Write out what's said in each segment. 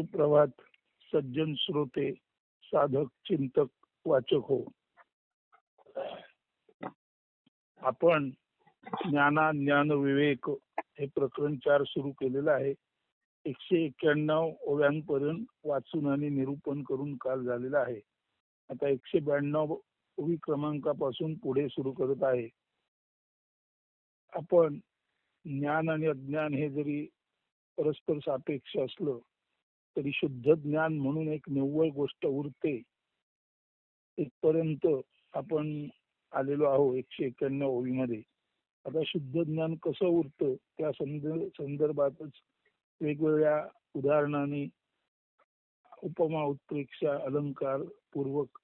सुप्रभात सज्जन श्रोते साधक चिंतक वाचक हो. आपण ज्ञाना ज्ञान विवेक हे प्रकरण चार सुरू केलेलं आहे. एकशे एक्क्याण्णव ओव्यांपर्यंत वाचून आणि निरूपण करून काल झालेलं आहे. आता एकशे ब्याण्णव ओवी क्रमांकापासून पुढे सुरू करत आहे. आपण ज्ञान आणि अज्ञान हे जरी परस्पर सापेक्ष असलं तरी शुद्ध ज्ञान म्हणून एक निव्वळ गोष्ट उरते. इथपर्यंत आपण आलेलो आहो एकशे एक्क्याण्णव ओळीमध्ये. आता शुद्ध ज्ञान कसं उरतं? त्या संदर्भातच वेगवेगळ्या उदाहरणाने उपमा उत्प्रेक्षा अलंकार पूर्वक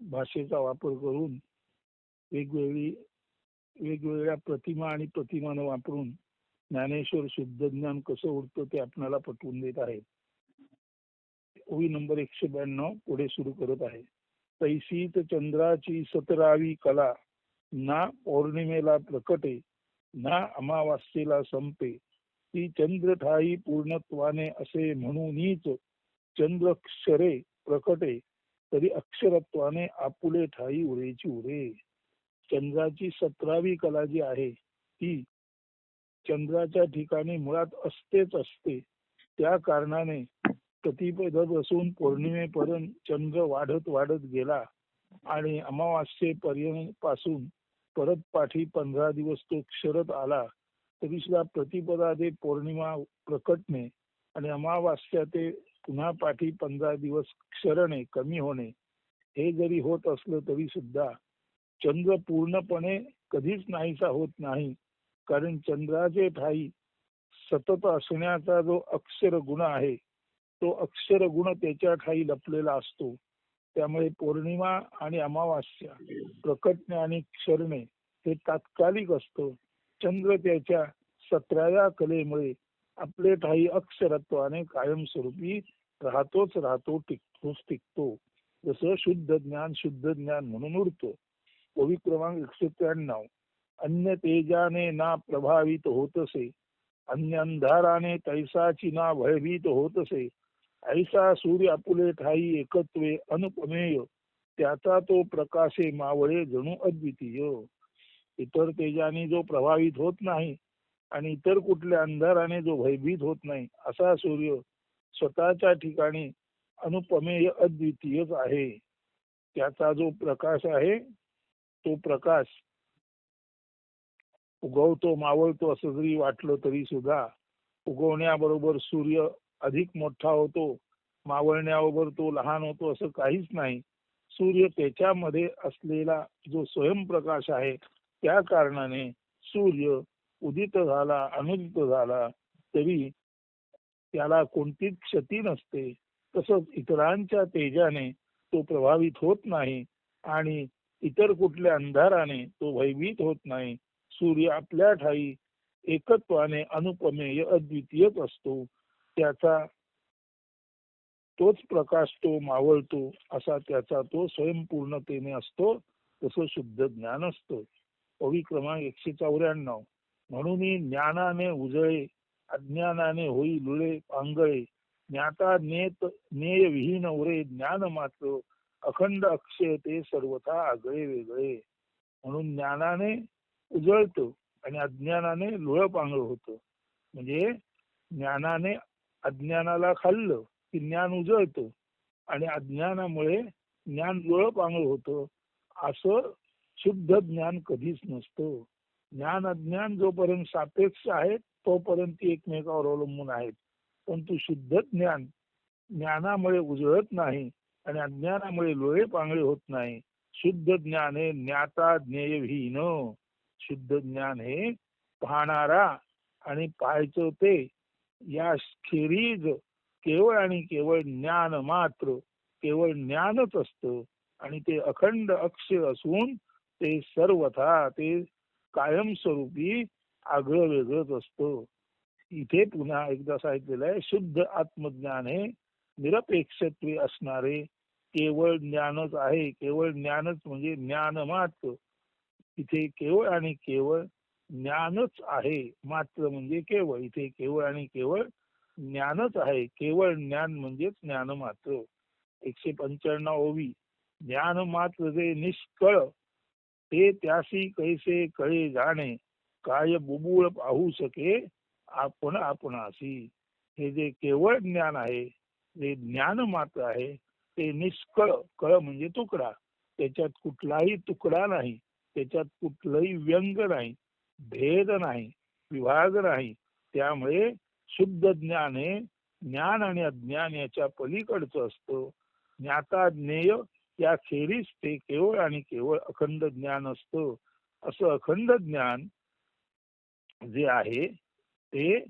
भाषेचा वापर करून वेगवेगळी वेगवेगळ्या प्रतिमा आणि प्रतिमान वापरून ज्ञानेश्वर शुद्ध ज्ञान कसं उरतं ते आपणाला पटवून देत आहेत. ओवी नंबर एकशे ब्याण्णव पुढे सुरू करत आहे. तैसीत चंद्राची सतरावी कला ना पौर्णिमेला प्रकटे ना अमावास्येला संपे. ती चंद्रठाई पूर्णत्वाने असे म्हणूनच चंद्रक्षरे प्रकटे तरी अक्षरत्वाने आपुले ठाई उरेची उरे. चंद्राची सतरावी कला जी आहे ती चंद्राच्या ठिकाणी मुळात असतेच असते. त्या कारणाने प्रतिपदत असून पौर्णिमेपर्यंत चंद्र वाढत वाढत गेला आणि अमावास्येपर्यंत पासून परत पाठी पंधरा दिवस तो क्षरत आला तरी सुद्धा प्रतिपदा ते पौर्णिमा प्रकटणे आणि अमावास्या ते पुन्हा पाठी पंधरा दिवस क्षरणे कमी होणे हे जरी होत असलं तरी सुद्धा चंद्र पूर्णपणे कधीच नाहीसा होत नाही कारण चंद्राचे ठाई सतत असण्याचा जो अक्षर गुण आहे तो अक्षर गुण त्याच्या ठाई लपलेला असतो. त्यामुळे पौर्णिमा आणि अमावास्या प्रकटणे आणि क्षरणे हे तात्कालिक असतं. चंद्र त्याच्या सतराव्या कलेमुळे आपले ठाई अक्षरत्वाने कायमस्वरूपी राहतोच राहतो टिकतोच टिकतो. जसं शुद्ध ज्ञान शुद्ध ज्ञान म्हणून उरतो. कवी क्रमांक एकशे त्र्याण्णव. अन्य तेजाने ना प्रभावित होत असे अन्य अंधाराने तैसाची ना भयभीत होत असे ऐसा सूर्य आपुले ठाई एकत्वे अनुपमेय त्याचा तो प्रकाशे मावळे जणू अद्वितीय. इतर तेजाने जो प्रभावित होत नाही आणि इतर कुठल्या अंधाराने जो भयभीत होत नाही असा सूर्य स्वतःच्या ठिकाणी अनुपमेय अद्वितीयच आहे. त्याचा जो प्रकाश आहे तो प्रकाश उगवतो मावळतो असं जरी वाटलं तरी सुद्धा उगवण्याबरोबर सूर्य अधिक मोठा होतो मावळण्याबरोबर तो लहान होतो असं काहीच नाही. सूर्य त्याच्यामध्ये असलेला जो स्वयंप्रकाश आहे त्या कारणाने सूर्य उदित झाला अनुदित झाला तरी त्याला कोणतीच क्षती नसते. तसंच इतरांच्या तेजाने तो प्रभावित होत नाही आणि इतर कुठल्या अंधाराने तो भयभीत होत नाही. सूर्य आपल्या ठाई एकत्वाने अनुपमेय अद्वितीयच असतो. त्याचा तोच प्रकाश तो मावळतो असा त्याचा तो स्वयंपूर्णतेने असतो तसं शुद्ध ज्ञान असतो. कवी क्रमांक एकशे चौऱ्याण्णव. म्हणून ज्ञानाने उजळे अज्ञानाने होई लुळे पांगळे ज्ञाता नेत नेय विहीन उरे ज्ञान मात्र अखंड अक्षय ते सर्वथा आगळे वेगळे. म्हणून ज्ञानाने उजळतो आणि अज्ञानाने लुळ पांगळ होत. म्हणजे ज्ञानाने अज्ञानाला खाल्लं की ज्ञान उजळतं आणि अज्ञानामुळे ज्ञान लोळपांगळ होतं. असं शुद्ध ज्ञान कधीच नसतं. ज्ञान अज्ञान जोपर्यंत सापेक्ष आहेत तोपर्यंत ती एकमेकावर अवलंबून आहेत. परंतु शुद्ध ज्ञान ज्ञानामुळे उजळत नाही आणि अज्ञानामुळे लोळे पांगळे होत नाही. शुद्ध ज्ञान हे ज्ञाता ज्ञेयहीन शुद्ध ज्ञान हे पाहणारा आणि पाहायचं ते या खेरीज केवळ आणि केवळ ज्ञान मात्र केवळ ज्ञानच असतं. आणि ते अखंड अक्षय असून ते सर्वथा ते कायमस्वरूपी आगळं वेगळंच असतं. इथे पुन्हा एकदा सांगितलेलं आहे शुद्ध आत्मज्ञान हे निरपेक्षत्वे असणारे केवळ ज्ञानच आहे. केवळ ज्ञानच म्हणजे ज्ञान मात्र. इथे केवळ आणि केवळ ज्ञानच आहे मात्र म्हणजे केवळ इथे केवळ आणि केवळ ज्ञानच आहे. केवळ ज्ञान म्हणजेच ज्ञान मात्र. एकशे पंच्याण्णव ओवी ज्ञान मात्र जे निष्कळ ते त्यासी कैसे कळे जाणे? काय बुबुळ पाहू शके आपण आपणासी हे जे केवळ ज्ञान आहे जे ज्ञान मात्र आहे ते निष्कळ कळ म्हणजे तुकडा. त्याच्यात कुठलाही तुकडा नाही. त्याच्यात कुठलंही व्यंग नाही. भेद नाही विभाग नाही. त्यामुळे शुद्ध ज्ञान हे ज्ञान आणि अज्ञान याच्या पलीकडचं असतं. ज्ञाता ज्ञेय या खेरीज ते केवळ आणि केवळ अखंड ज्ञान असतं. असं अखंड ज्ञान जे आहे ते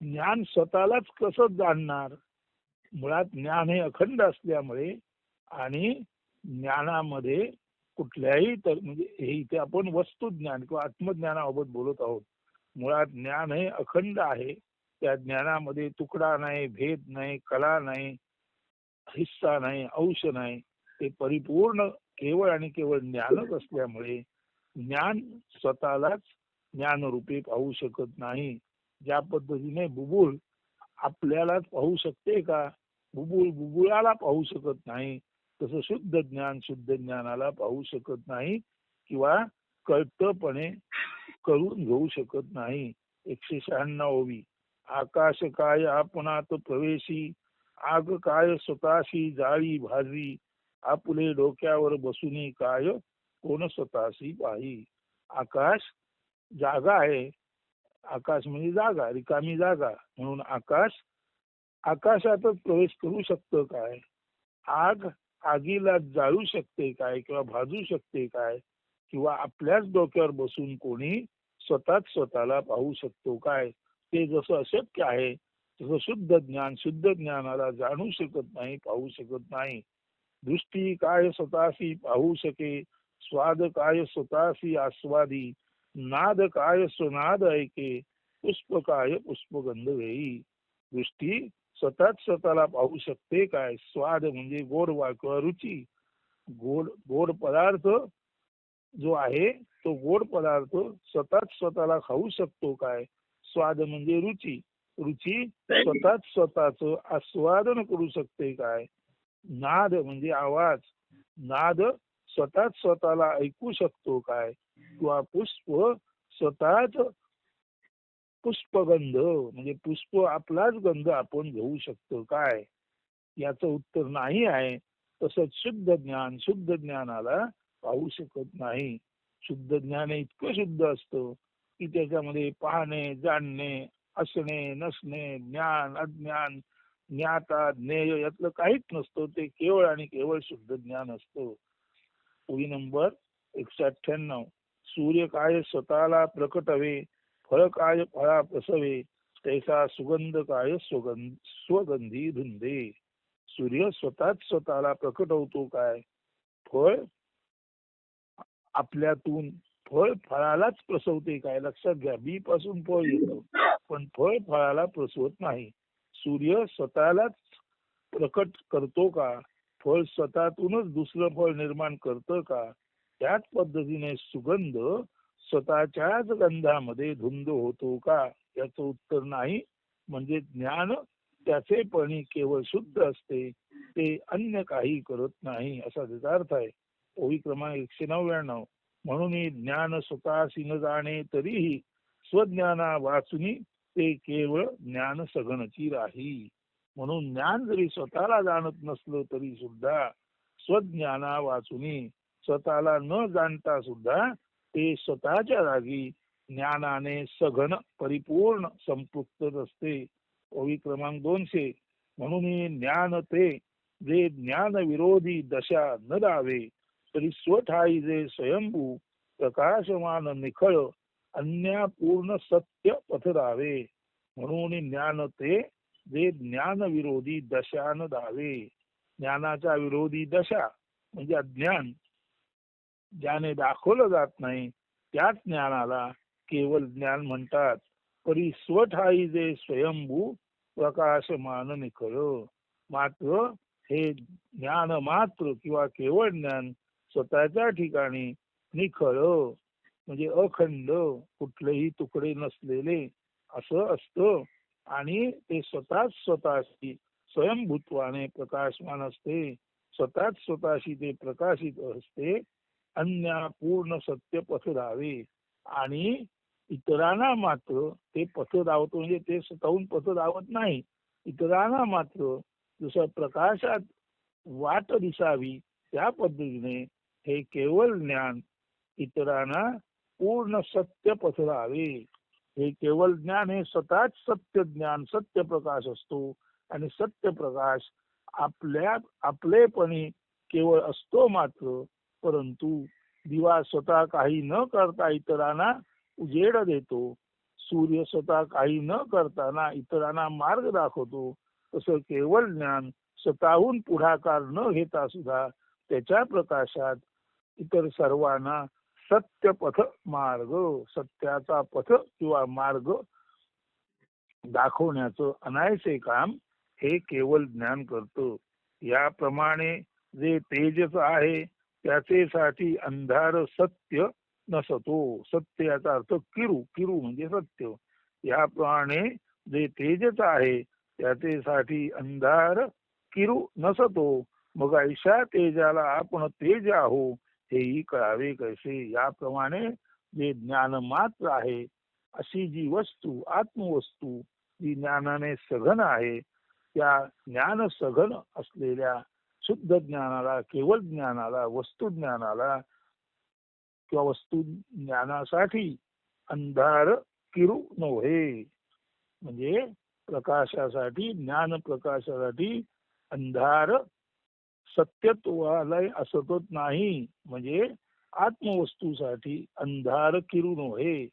ज्ञान स्वतःलाच कसं जाणणार? मुळात ज्ञान हे अखंड असल्यामुळे आणि ज्ञानामध्ये कुठल्याही तर म्हणजे हे इथे आपण वस्तुज्ञान किंवा आत्मज्ञानाबाबत बोलत आहोत. मुळात ज्ञान हे अखंड आहे. त्या ज्ञानामध्ये तुकडा नाही भेद नाही कला नाही हिस्सा नाही अंश नाही. ते परिपूर्ण केवळ आणि केवळ ज्ञानच असल्यामुळे ज्ञान स्वतःलाच ज्ञानरूपी पाहू शकत नाही. ज्या पद्धतीने बुबुळ आपल्यालाच पाहू शकते का? बुबुळ बुबुळाला पाहू शकत नाही. तसं शुद्ध ज्ञान शुद्ध ज्ञानाला पाहू शकत नाही किंवा कळतपणे करून घेऊ शकत नाही. एकशे शहाण्णवी आकाश काय आपणात प्रवेशी? आग काय स्वतःशी जाळी भाजी आपले डोक्यावर बसूनी काय कोण स्वतःशी पाही? आकाश जागा आहे. आकाश म्हणजे जागा रिकामी जागा. म्हणून आकाश आकाशातच प्रवेश करू शकतं काय? आग आगीला जाळू शकते काय किंवा भाजू शकते काय किंवा आपल्याच डोक्यावर बसून कोणी स्वतःच स्वतःला पाहू शकतो काय? ते जसं अशक्य आहे, तसं शुद्ध ज्ञान, शुद्ध ज्ञानाला जाणू शकत नाही, पाहू शकत नाही. दृष्टी काय स्वतःशी पाहू शके, स्वाद काय स्वतःशी आस्वादी, नाद काय स्वनाद ऐके, पुष्प काय पुष्पगंध वेई दृष्टी स्वतःच स्वतःला पाहू शकते काय? स्वाद म्हणजे गोड वा किंवा रुची. गोड गोड पदार्थ जो आहे तो गोड पदार्थ स्वतःच स्वतःला खाऊ शकतो काय? स्वाद म्हणजे रुची. रुची स्वतःच स्वतःच आस्वादन करू शकते काय? नाद म्हणजे आवाज. नाद स्वतःच स्वतःला ऐकू शकतो काय? किंवा पुष्प स्वतःच पुष्पगंध म्हणजे पुष्प आपलाच गंध आपण घेऊ शकतो. काय? याचं उत्तर नाही आहे. तसंच शुद्ध ज्ञान शुद्ध ज्ञानाला पाहू शकत नाही. शुद्ध ज्ञान इतकं शुद्ध असतं की त्याच्यामध्ये पाहणे जाणणे असणे नसणे ज्ञान अज्ञान ज्ञाता ज्ञेय यातलं काहीच नसतं. ते केवळ आणि केवळ शुद्ध ज्ञान असतं. ओळी नंबर एकशे अठ्ठ्याण्णव. सूर्य काय स्वतःला प्रकटवे? फळ काय फळा प्रसवे तैसा सुगंध काय सुगंध स्वगंधी धुंदे. सूर्य स्वतःच स्वतःला प्रकट होतो काय? फळ आपल्यातून फळ फळालाच प्रसवते काय? लक्षात घ्या बी पासून फळ येतं. पण फळ फळाला प्रसवत नाही. सूर्य स्वतःलाच प्रकट करतो का? फळ स्वतःतूनच दुसरं फळ निर्माण करतं का? त्याच पद्धतीने सुगंध स्वतःच्याच गंधामध्ये धुंद होतो का? याचं उत्तर नाही. म्हणजे ज्ञान त्याचे पणी केवळ शुद्ध असते. ते अन्य काही करत नाही असा त्याचा अर्थ आहे. ओळी क्रमांक एकशे नव्याण्णव. म्हणून ज्ञान स्वतःशी न जाणे तरीही स्वज्ञाना वाचुनी ते केवळ ज्ञान सगणची राही. म्हणून ज्ञान जरी स्वतःला जाणत नसलं तरी सुद्धा स्वज्ञाना वाचुनी स्वतःला न जाणता सुद्धा ते स्वतःच्या जागी ज्ञानाने सघन परिपूर्ण संपृक्त असते ओवी क्रमांक दोनशे. म्हणून ज्ञान ते जे ज्ञान विरोधी दशा न दावे तरी स्वठाई जे स्वयंभू प्रकाशमान निखळ अन्या पूर्ण सत्य पथ दावे म्हणून ज्ञान ते जे ज्ञान विरोधी दशा न दावे ज्ञानाचा विरोधी दशा म्हणजे अज्ञान. ज्याने दाखवलं जात नाही त्याच ज्ञानाला केवळ ज्ञान म्हणतात. परी स्वठाई जे स्वयंभू प्रकाशमान निखळ मात्र हे ज्ञान मात्र किंवा केवळ ज्ञान स्वतःच्या ठिकाणी निखळ म्हणजे अखंड कुठलेही तुकडे नसलेले असं असतं. आणि ते स्वतःच स्वतःशी स्वयंभूत्वाने प्रकाशमान असते. स्वतःच स्वतःशी ते प्रकाशित असते. अन्य पूर्ण सत्य पसरावे आणि इतरांना मात्र ते पसरावत म्हणजे ते स्वतःहून पथ धावत नाही. इतरांना मात्र जसं प्रकाशात वाट दिसावी त्या पद्धतीने हे केवळ ज्ञान इतरांना पूर्ण सत्य पसरावे हे केवळ ज्ञान हे स्वतःच सत्य ज्ञान सत्य प्रकाश असतो. आणि सत्य प्रकाश आपल्या आपलेपणी केवळ असतो मात्र परंतु दिवा स्वतः काही न करता इतरांना उजेड देतो. सूर्य स्वतः काही न करताना इतरांना मार्ग दाखवतो. तसं केवळ ज्ञान स्वतःहून पुढाकार न घेता सुद्धा त्याच्या प्रकाशात इतर सर्वांना सत्य पथ मार्ग सत्याचा पथ किंवा मार्ग दाखवण्याचं अनायसे काम हे केवळ ज्ञान करतं. याप्रमाणे जे तेजच आहे त्याचेसाठी अंधार सत्य नसतो. सत्य याचा अर्थ किरू. किरू म्हणजे सत्य. याप्रमाणे जे तेजच आहे त्याचेसाठी अंधार किरू नसतो. मग ऐशा तेजाला आपण तेज आहो हेही कळावे कसे? याप्रमाणे जे ज्ञान मात्र आहे अशी जी वस्तू आत्मवस्तू जी ज्ञानाने सघन आहे त्या ज्ञान सघन असलेल्या शुद्ध ज्ञानाला केवळ ज्ञानाला वस्तुज्ञानाला किंवा वस्तू ज्ञानासाठी अंधार किरू नव्हे म्हणजे प्रकाशासाठी ज्ञान प्रकाशासाठी अंधार सत्यत्वालय असतच नाही. म्हणजे आत्मवस्तूसाठी अंधार किरू नव्हे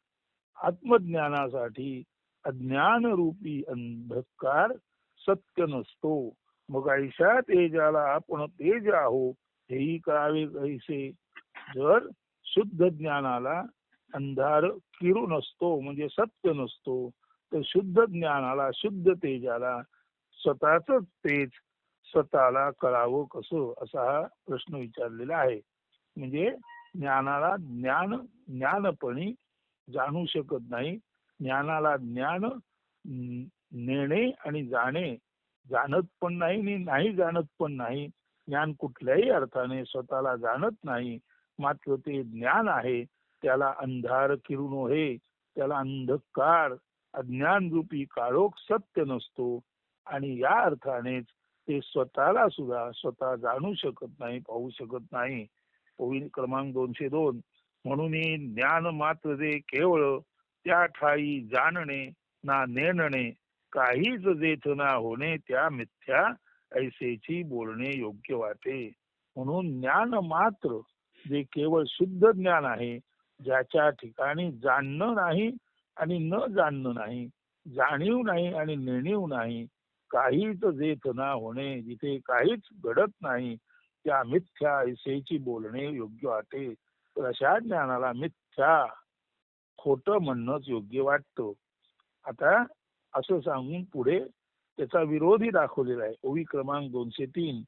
आत्मज्ञानासाठी अज्ञान रूपी अंधकार सत्य नसतो. मग ऐशा तेजाला आपण तेज आहो हेही कळावे कैसे जर शुद्ध ज्ञानाला अंधार किरू नसतो म्हणजे सत्य नसतो तर शुद्ध ज्ञानाला शुद्ध तेजाला स्वतःच तेज स्वतःला कळावं कसं? असा हा प्रश्न विचारलेला आहे. म्हणजे ज्ञानाला ज्ञान ज्ञानपणी जाणू शकत नाही. ज्ञानाला ज्ञान नेणे आणि जाणे जाणत पण नाही आणि नाही जाणत पण नाही. ज्ञान कुठल्याही अर्थाने स्वतःला जाणत नाही. मात्र ते ज्ञान आहे. त्याला अंधार किरू हे त्याला अंधकार अज्ञान रूपी काळोख सत्य नसतो. आणि या अर्थानेच ते स्वतःला सुद्धा स्वतः जाणू शकत नाही पाहू शकत नाही. ओवी क्रमांक दोनशे दोन. म्हणून ज्ञान मात्र जे केवळ त्या ठाई जाणणे ना नेणणे काहीच जेथ ना होणे त्या मिथ्या ऐसेची बोलणे योग्य वाटे. म्हणून ज्ञान मात्र जे केवळ शुद्ध ज्ञान आहे ज्याच्या ठिकाणी जाणणं नाही आणि न जाणणं नाही जाणीव नाही आणि नेणीव नाही काहीच जेथ ना होणे जिथे काहीच घडत नाही त्या मिथ्या ऐसेची बोलणे योग्य वाटे. तर अशा ज्ञानाला मिथ्या खोट म्हणणंच योग्य वाटतं. आता असं सांगून पुढे त्याचा विरोधी दाखवलेला आहे. ओवी क्रमांक दोनशे तीन.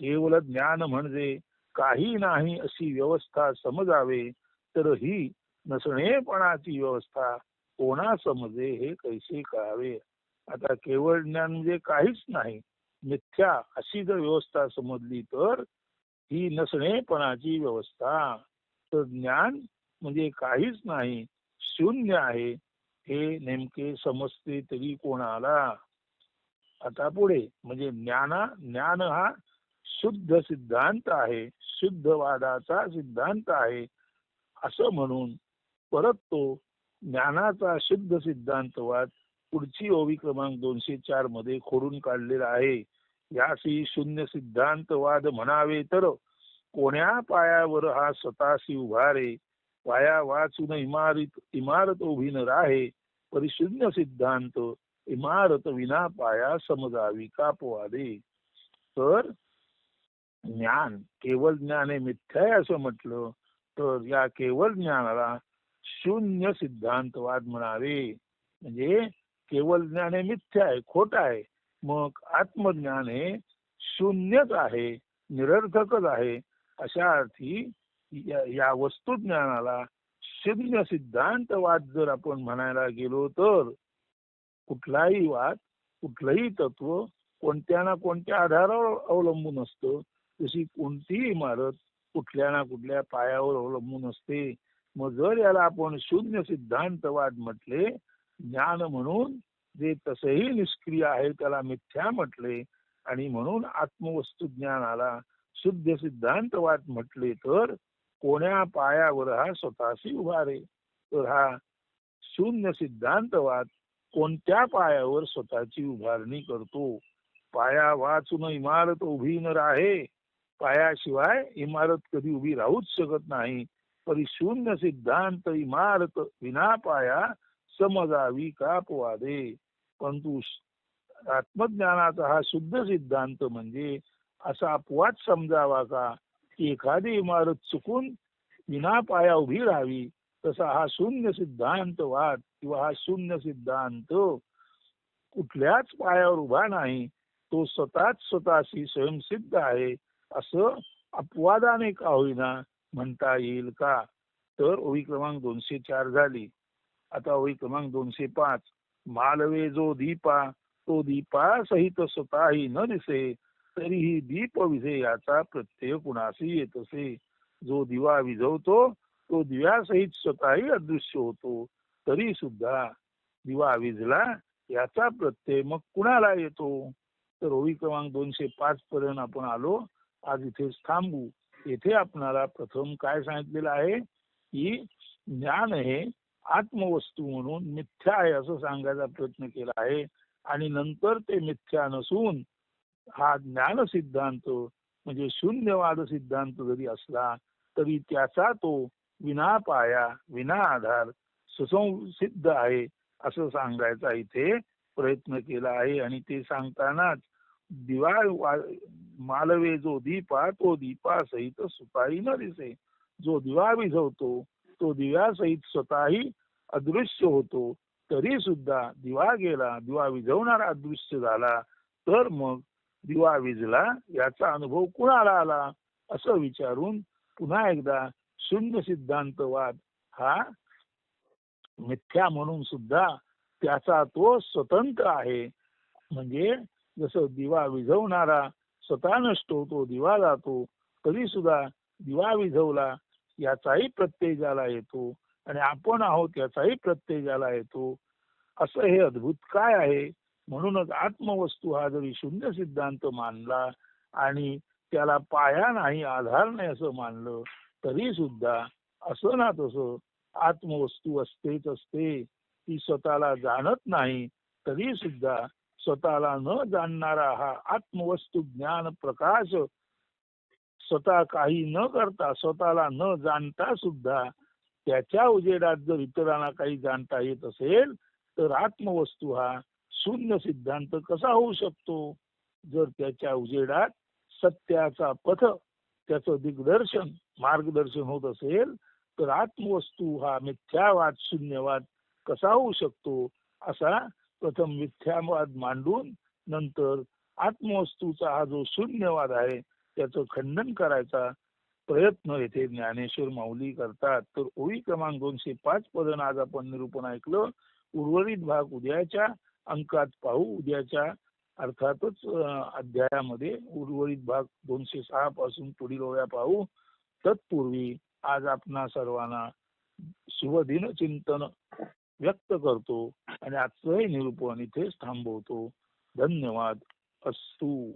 केवळ ज्ञान म्हणजे काही नाही अशी व्यवस्था समजावे तर ही नसणेपणाची व्यवस्था कोणा समजे हे कैसे कळावे? आता केवळ ज्ञान म्हणजे काहीच नाही मिथ्या अशी जर व्यवस्था समजली तर ही नसणेपणाची व्यवस्था. तर ज्ञान म्हणजे काहीच नाही शून्य आहे. हे नेमके समजते तरी कोणाला? आता पुढे म्हणजे ज्ञाना ज्ञान हा शुद्ध सिद्धांत आहे शुद्धवादाचा सिद्धांत आहे. असं म्हणून परत तो ज्ञानाचा शुद्ध सिद्धांतवाद पुढची ओवी क्रमांक दोनशे चारमध्ये खोडून काढलेला आहे. याशी शून्य सिद्धांतवाद म्हणावे तर कोण्या पायावर हा स्वतःशी उभारे पाया वाचून इमारत इमारत उभी न राहे परिशून्य सिद्धांत इमारत विना पाया समजावी कापवादे तर ज्ञान केवळ ज्ञाने मिथ्या असं म्हटलं तर या केवळ ज्ञानाला शून्य सिद्धांतवाद म्हणावे. म्हणजे केवळ ज्ञान हे मिथ्या आहे खोट आहे. मग आत्मज्ञान हे शून्यच आहे निरर्थकच आहे. अशा अर्थी या वस्तुज्ञानाला शून्य सिद्धांतवाद जर आपण म्हणायला गेलो तर कुठलाही वाद कुठलंही तत्व कोणत्या ना कोणत्या आधारावर अवलंबून असतं. जशी कोणतीही इमारत कुठल्या ना कुठल्या पायावर अवलंबून असते. मग जर याला आपण शून्य सिद्धांतवाद म्हटले ज्ञान म्हणून जे तसंही निष्क्रिय आहे त्याला मिथ्या म्हटले आणि म्हणून आत्मवस्तू ज्ञानाला शुद्ध सिद्धांतवाद म्हटले तर कोण्या पायावर हा स्वतःशी उभारे तर हा शून्य सिद्धांतवाद कोणत्या पायावर स्वतःची उभारणी करतो? पाया वाचून इमारत उभी न राहे. पायाशिवाय इमारत कधी उभी राहूच शकत नाही. तरी शून्य सिद्धांत इमारत विना पाया समजावी का पोवादे परंतु आत्मज्ञानाचा हा शुद्ध सिद्धांत म्हणजे असा अपवाद समजावा का? एखादी इमारत चुकून विना पाया उभी राहावी तसा हा शून्य सिद्धांत वाद किंवा हा शून्य सिद्धांत कुठल्याच पायावर उभा नाही तो स्वतःच स्वतःशी स्वयंसिद्ध आहे असं अपवादाने का होईना म्हणता येईल का? तर ओळी क्रमांक दोनशे चार झाली. आता ओळी क्रमांक दोनशे पाच. मालवे जो दीपा तो दीपा सहित स्वतःही न दिसे तरीही दीप विझे याचा प्रत्यय कुणाशी येत असे. जो दिवा विझवतो तो दिव्यासहित स्वतःही अदृश्य होतो. तरी सुद्धा दिवा विझला याचा प्रत्यय मग कुणाला येतो? तर ओळी क्रमांक दोनशे पाच पर्यंत आपण आलो. आज इथेच थांबू. येथे आपणाला प्रथम काय सांगितलेलं आहे? की ज्ञान हे आत्मवस्तू म्हणून मिथ्या आहे असं सांगायचा प्रयत्न केला आहे. आणि नंतर ते मिथ्या नसून हा ज्ञान सिद्धांत म्हणजे शून्यवाद सिद्धांत जरी असला तरी त्याचा तो विना पाया विना आधार सुसंसिद्ध आहे असं सांगायचा इथे प्रयत्न केला आहे. आणि ते सांगतानाच दिवा मालवे जो दीपा तो दीपा सहित सुताही न दिसे. जो दिवा विझवतो तो दिव्यासहित स्वतःही अदृश्य होतो. तरी सुद्धा दिवा गेला दिवा विझवणारा अदृश्य झाला तर मग दिवा विजला याचा अनुभव कुणाला आला असं विचारून पुन्हा एकदा शून्य सिद्धांतवाद हा मिथ्या म्हणून सुद्धा त्याचा तो स्वतंत्र आहे. म्हणजे जसं दिवा विझवणारा स्वतः नष्ट होतो दिवा जातो तरी सुद्धा दिवा विझवला याचाही प्रत्यय ज्याला येतो आणि आपण आहोत याचाही प्रत्यय ज्याला येतो असं हे अद्भुत काय आहे? म्हणूनच आत्मवस्तू हा जरी शून्य सिद्धांत मानला आणि त्याला पाया नाही आधार नाही असं मानलं तरी सुद्धा असं ना तसं आत्मवस्तू असतेच असते. ती स्वतःला जाणत नाही तरी सुद्धा स्वतःला न जाणणारा हा आत्मवस्तू ज्ञान प्रकाश स्वतः काही न करता स्वतःला न जाणता सुद्धा त्याच्या उजेडात जर इतरांना काही जाणता येत असेल तर आत्मवस्तू हा शून्य सिद्धांत कसा होऊ शकतो? जर त्याच्या उजेडात सत्याचा पथ त्याचं दिग्दर्शन मार्गदर्शन होत असेल तर आत्मवस्तू हा मिथ्यावाद शून्यवाद कसा होऊ शकतो? असा प्रथम मिथ्यावाद मांडून नंतर आत्मवस्तूचा हा जो शून्यवाद आहे त्याचं खंडन करायचा प्रयत्न येथे ज्ञानेश्वर माऊली करतात. तर ओळी क्रमांक दोनशे पाच पर्यंत आज आपण निरूपण ऐकलं. उर्वरित भाग उद्याच्या अंकात पाहू. उद्याच्या अर्थातच अध्यायामध्ये उर्वरित भाग दोनशे सहा पासून पुढील ओव्या पाहू. तत्पूर्वी आज आपणा सर्वांना शुभदिन चिंतन व्यक्त करतो आणि आजचंही निरूपण इथेच थांबवतो. धन्यवाद. अस्तू.